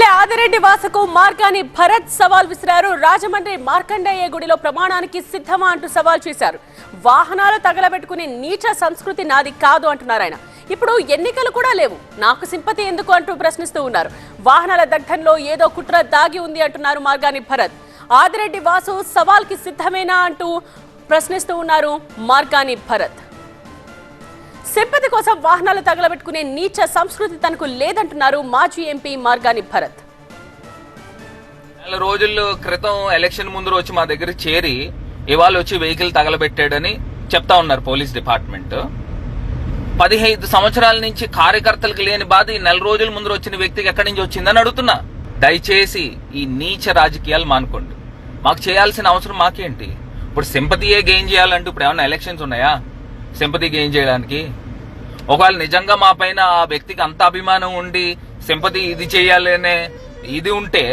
ఆదిరెడ్డి వాసకు మార్కాని భరత్ సవాల్ విసిరారు. రాజమండ్రి మార్కండేయ గుడిలో ప్రమాణానికి సిద్ధమా అంటూ సవాల్ చేశారు. వాహనాలు తగలబెట్టుకునే నీచ సంస్కృతి నాది కాదు అంటున్నారు ఆయన. ఇప్పుడు ఎన్నికలు కూడా లేవు. నాకు సింపతి ఎందుకు అంటూ ప్రశ్నిస్తూ ఉన్నారు. వాహనాల దగ్ధంలో ఏదో కుట్ర దాగి ఉంది అంటున్నారు మార్గాని భరత్. ఆదిరెడ్డి వాసు సవాల్కి సిద్ధమేనా అంటూ ప్రశ్నిస్తూ ఉన్నారు మార్గాని భరత్. సింపతి కోసం వాహనాలు తగలబెట్టుకునే నీచ సంస్కృతి తనకు లేదంటున్నారు మాజీ ఎంపీ మార్గాని భరత్. నెల రోజుల క్రితం ఎలక్షన్ ముందు వచ్చి మా దగ్గర చేరి ఇవాళ వచ్చి వెహికల్ తగలబెట్టాడని చెప్తా ఉన్నారు పోలీస్ డిపార్ట్మెంట్. పదిహైదు సంవత్సరాల నుంచి కార్యకర్తలకు లేని బాధ ఈ నెల రోజుల ముందు వచ్చిన వ్యక్తికి ఎక్కడి నుంచి వచ్చిందని అడుగుతున్నా. దయచేసి ఈ నీచ రాజకీయాలు మానుకోండి. మాకు చేయాల్సిన అవసరం మాకేంటి? ఇప్పుడు సింపతియే గెయిన్ చేయాలంటే ఇప్పుడు ఏమన్నా ఎలక్షన్స్ ఉన్నాయా? సింపతి గెయిన్ చేయడానికి ఒకవేళ నిజంగా మా పైన ఆ వ్యక్తికి అంత అభిమానం ఉండి సింపతి ఇది చేయాలి అనే ఇది ఉంటే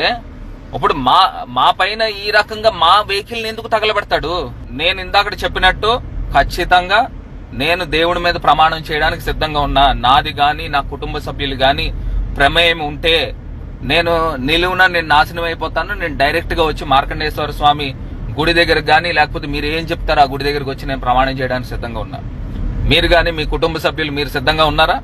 ఇప్పుడు మా మా పైన ఈ రకంగా మా వెహికల్ని ఎందుకు తగలబెడతాడు? నేను ఇందాక చెప్పినట్టు ఖచ్చితంగా నేను దేవుడి మీద ప్రమాణం చేయడానికి సిద్ధంగా ఉన్నా. నాది కానీ నా కుటుంబ సభ్యులు కానీ ప్రమేయం ఉంటే నేను నిలువున నేను నాశనం అయిపోతాను. నేను డైరెక్ట్గా వచ్చి మార్కండేశ్వర స్వామి గుడి దగ్గర కానీ లేకపోతే మీరు ఏం చెప్తారో ఆ గుడి దగ్గరకు వచ్చి నేను ప్రమాణం చేయడానికి సిద్ధంగా ఉన్నా. మీరు కానీ మీ కుటుంబ సభ్యులు మీరు సిద్ధంగా ఉన్నారా?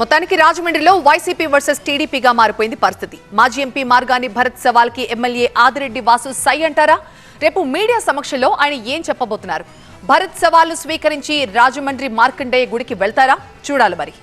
మొత్తానికి రాజమండ్రిలో వైసీపీ వర్సెస్ టీడీపీగా మారిపోయింది పరిస్థితి. మాజీ ఎంపీ మార్గాని భరత్ సవాల్కి ఎమ్మెల్యే ఆదిరెడ్డి వాసు సై అంటారా? రేపు మీడియా సమక్షంలో ఆయన ఏం చెప్పబోతున్నారు? భరత్ సవాల్ స్వీకరించి రాజమండ్రి మార్కండేయ గుడికి వెళ్తారా? చూడాలి మరి.